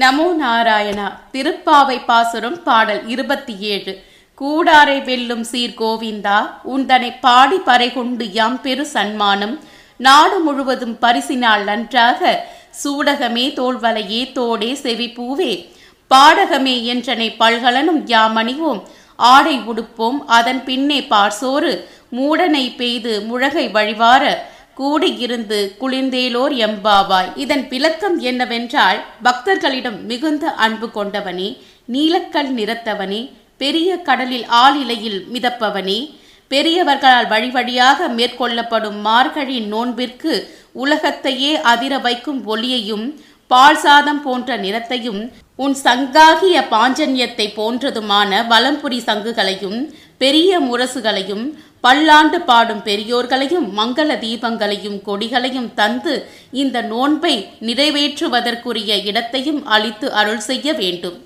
நமோ நாராயணா திருப்பாவை பாசுரம் பாடல் இருபத்தி ஏழு. கூடாரை வெல்லும் சீர் கோவிந்தா உந்தனை பாடி பறைகொண்டு யாம் பெரு சன்மானம். நாடு முழுவதும் பரிசினால் நன்றாக சூடகமே தோல்வலையே தோடே செவிப்பூவே பாடகமே என்றனை பல்கலனும் யாமணிவோம் ஆடை உடுப்போம் அதன் பின்னே பார்சோறு மூடனை பெய்து முழகை வழிவார. கூடியிருந்து குளிர்ந்தேலோர் எம்பாவாய். இதன் விளக்கம் என்னவென்றால் பக்தர்களிடம் மிகுந்த அன்பு கொண்டவனே நீலக்கல் நிறத்தவனே பெரிய கடலில் ஆளிலையில் மிதப்பவனே பெரியவர்களால் வழி வழியாக மேற்கொள்ளப்படும் மார்கழி நோன்பிற்கு உலகத்தையே அதிர வைக்கும் ஒளியையும் பால் சாதம் போன்ற நிறத்தையும் உன் சங்காகிய பாஞ்சன்யத்தை போன்றதுமான வலம்புரி சங்குகளையும் பெரிய முரசுகளையும் பல்லாண்டு பாடும் பெரியோர்களையும் மங்கள தீபங்களையும் கொடிகளையும் தந்து இந்த நோன்பை நிறைவேற்றுவதற்குரிய இடத்தையும் அளித்து அருள் செய்ய வேண்டும்.